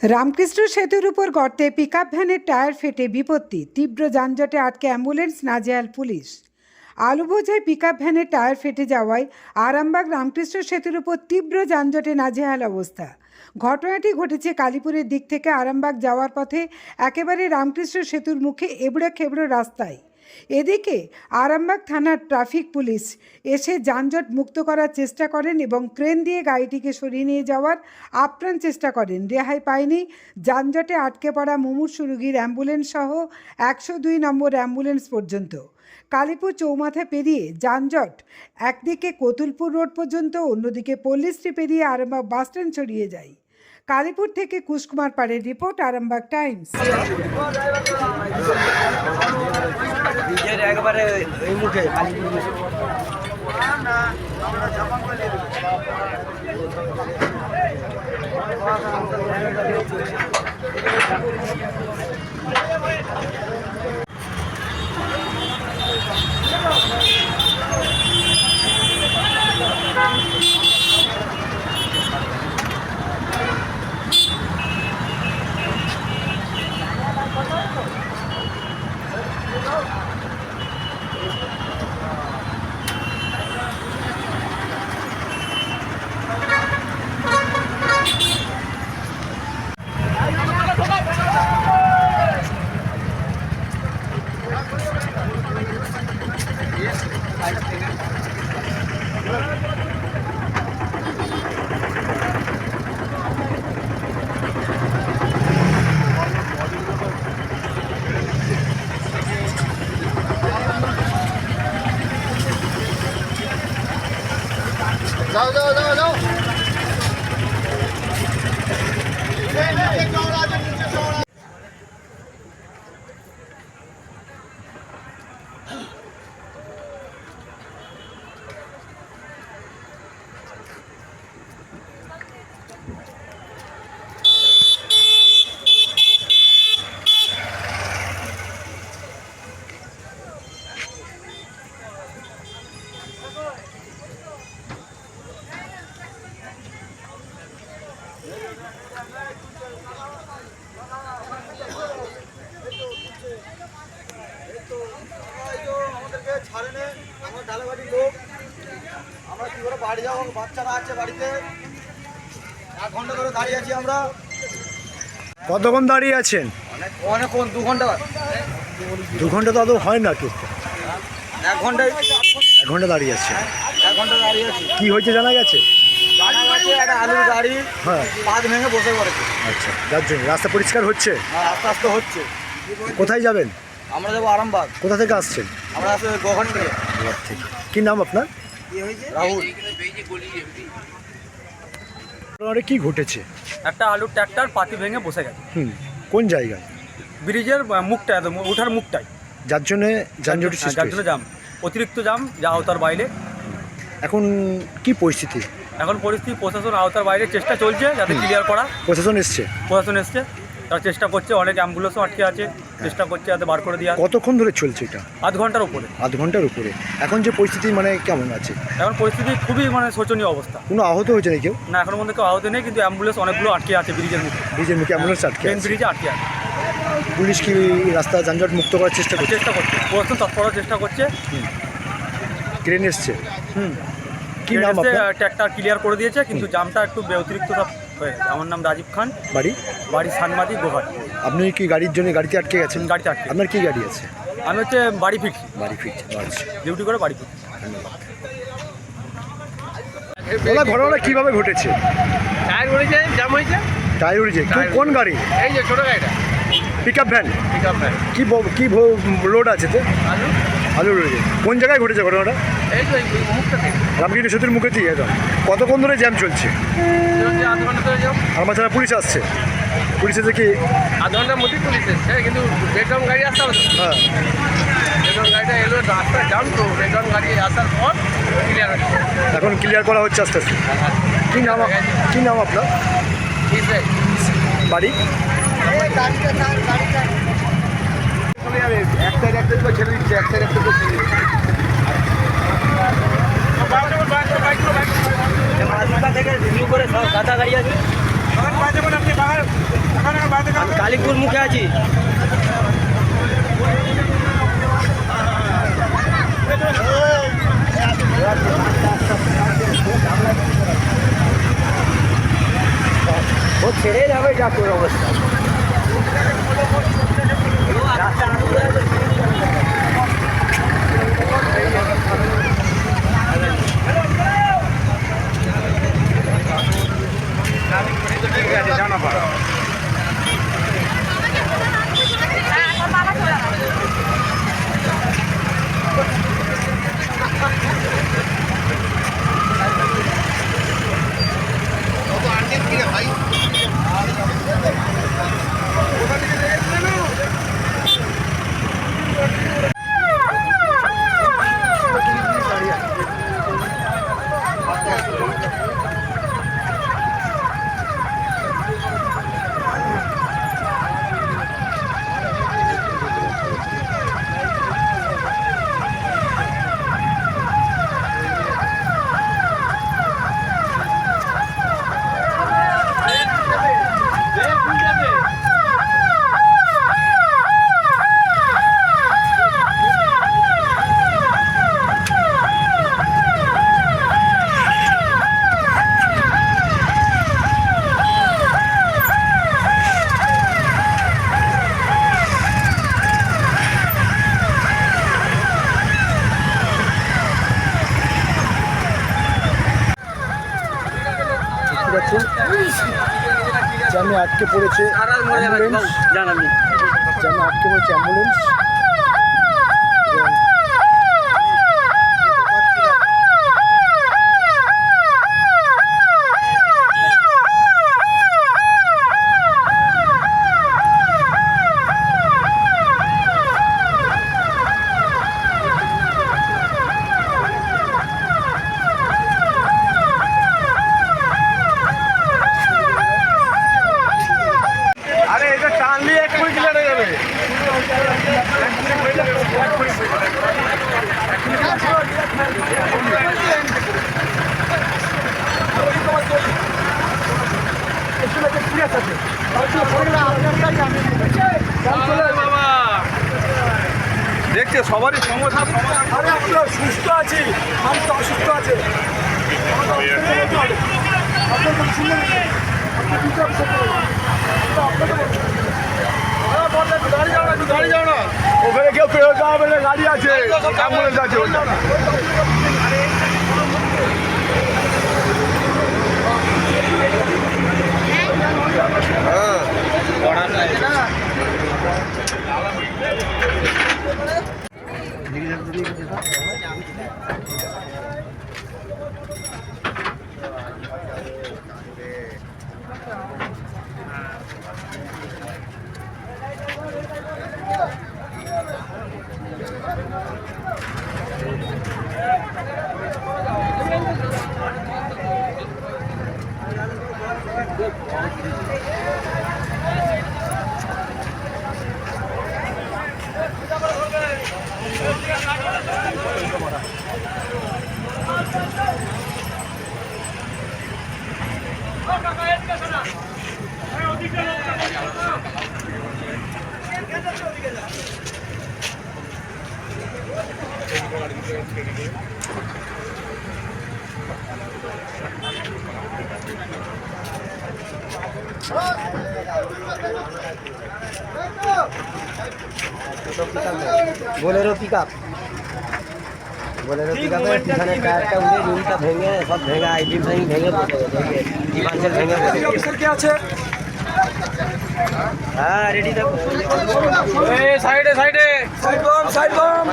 রামকৃষ্ণ সেতুর উপর গর্তে পিকআপ ভ্যানের টায়ার ফেটে বিপত্তি। তীব্র যানজটে আটকে অ্যাম্বুলেন্স নাজেহাল পুলিশ। আলু বোঝাই পিকআপ ভ্যানের টায়ার ফেটে যাওয়ায় আরামবাগ রামকৃষ্ণ সেতুর উপর তীব্র যানজটে নাজেহাল অবস্থা। ঘটনাটি ঘটেছে কালীপুরের দিক থেকে আরামবাগ যাওয়ার পথে। একেবারে রামকৃষ্ণ সেতুর মুখে এবড়ো খেবড়ো রাস্তায়। এদিকে আরামবাগ থানার ট্রাফিক পুলিশ এসে যানজট মুক্ত করার চেষ্টা করেন এবং ক্রেন দিয়ে গাড়িটিকে সরিয়ে নিয়ে যাওয়ার আপ্রাণ চেষ্টা করেন। রেহাই পায়নি। যানজটে আটকে পড়া মুমূর্ষু রুগীর অ্যাম্বুলেন্স সহ একশো দুই নম্বর অ্যাম্বুলেন্স পর্যন্ত। কালীপুর চৌমাথা পেরিয়ে যানজট একদিকে কতুলপুর রোড পর্যন্ত, অন্যদিকে পল্লীশ্রী পেরিয়ে আরামবাগ বাসস্ট্যান্ড ছড়িয়ে যায়। কালীপুর থেকে কুশকুমার পাড়ের রিপোর্ট আরামবাগ টাইমস। একবারে যাও যাও যাও আমাদেরকে ছাড়ে নে আমরা ডালাবাড়ির লোক আমরা কি করে বাড়ি যাব? বাচ্চারা আছে বাড়িতে। এক ঘণ্টা ধরে দাঁড়িয়ে আছি আমরা। কতক্ষণ দাঁড়িয়ে আছেন? অনেকক্ষণ দু ঘণ্টা। দু ঘণ্টা তো আদৌ হয় না ঠিক। এক ঘন্টায় এক ঘণ্টা দাঁড়িয়ে আছেন। এক ঘণ্টা দাঁড়িয়ে আছি। কি হয়েছে জানা গেছে? আছে একটা আলুর গাড়ি হ্যাঁ। ভেঙে বসে পড়েছে। আচ্ছা যার জন্য। রাস্তা পরিষ্কার হচ্ছে? আর আস্তে আস্তে হচ্ছে। কোথায় যাবেন? আমরা যাব আরামবাগ। কোথা থেকে আসছেন? আমরা আসলে গোঘাট থেকে ঠিক কি নাম আপনার? রাহুল। কি ঘটেছে? একটা আলুর ট্র্যাক্টর পাতি ভেঙে বসে গেছে। হুম কোন জায়গায়? ব্রিজের মুখটা একদম ওঠার মুখটাই। যার জন্য যানজটের হ্যাঁ, যার জন্য জাম অতিরিক্ত জাম যা আওতার বাইরে। এখন কি পরিস্থিতি? এখন পরিস্থিতি প্রশাসন আওতার বাইরে চেষ্টা চলছে যাতে ক্লিয়ার করা। প্রশাসন এসছে? প্রশাসন এসছে। তারা চেষ্টা করছে অনেক অ্যাম্বুলেন্সও আটকে আছে চেষ্টা করছে যাতে বার করে দেওয়া। কতক্ষণ ধরে চলছে এটা? আধ ঘণ্টার উপরে। আধ ঘণ্টার উপরে। এখন যে পরিস্থিতি মানে কেমন আছে? এখন পরিস্থিতি খুবই মানে শোচনীয় অবস্থা। কোনো আহত হয়েছে নাকি কেউ? না এখনও মধ্যে কেউ আহত নেই কিন্তু অ্যাম্বুলেন্স অনেকগুলো আটকে আছে ব্রিজের মুখে ব্রিজের মুখে অ্যাম্বুলেন্স আটকে মেন আছে। ব্রিজে আটকে আছে। পুলিশ কি রাস্তা যানজট মুক্ত করার চেষ্টা করছে? চেষ্টা করছে। প্রশাসন তৎপরতা চেষ্টা করছে। ট্রেন এসছে? হুম। কি নাম ট্র্যাক্টর ক্লিয়ার করে দিয়েছে কিন্তু জামটা একটু অতিরিক্ত সব হয়ে গেছে। আমার নাম রাজীব খান। বাড়ি? বাড়ি সানমাদি গোহাট আপনি কি গাড়ির জন্য গাড়িতে আটকে গেছেন? গাড়িতে আটকে আপনার কি গাড়ি আছে? আমি হচ্ছে বাড়ি ফিরছি বাড়ি ফিরছে আচ্ছা। ডিউটি করে বাড়ি ফিরছি দাদা ঘটনাটা কীভাবে ঘটেছে? টায়ার উড়েছে জাম হয়েছে টায়ার উড়েছে কোন- গাড়ি? এই যে ছোটো গাড়িটা। Pick up van pick up van কি কি লোড আছে তো? আলু। আলু রয়েছে কোন জায়গায় ঘটেছে ঘটনাটা? এই তো এই মুখটা রামকৃষ্ণ সেতুর মুখে দিয়ে একদম কতক্ষণ ধরে জ্যাম চলছে? চলছে আধ ঘণ্টা ধরে যাও আমার ছাড়া পুলিশ আসছে। পুলিশ এসে কি আধ ঘণ্টার মধ্যেই পুলিশ এসছে কিন্তু বেডরুম গাড়ি আসতে হবে হ্যাঁ। বেডরুম গাড়িটা এলো রাস্তা জাম তো বেডরুম গাড়ি আসার পর ক্লিয়ার হচ্ছে এখন ক্লিয়ার করা হচ্ছে আস্তে আস্তে। কি নাম কি নাম আপনার? ঠিক আছে বাড়ি? একটা একটা করে ছেড়ে দিচ্ছে করে ছেড়ে দিচ্ছে। আছে মালিকপুর মুখে আছি ও ছেড়ে যাবে ডাক্তার অবস্থা। জ্যামে আটকে পড়েছে অ্যাম্বুলেন্স। জানি জ্যামে আটকে পড়েছে অ্যাম্বুলেন্স। দেখছে সবারই সমস্যা আরে আমরা সুস্থ আছি আমি তো অসুস্থ আছে। না। ওখানে কেউ ফেরত যাওয়া গাড়ি আছে অ্যাম্বুলেন্স আছে। ওটা Bolero pick up Bolero pick আপের পিছনে টায়ারটা উঠে রিমটা ভেঙে, সব ভেঙে আইডিম ভেঙে ভেঙে ভেঙে ভেঙে পড়ে কে আছে হ্যাঁ রেডি থাকো। সাইডে সাইডে। সাইড বাম সাইড বম।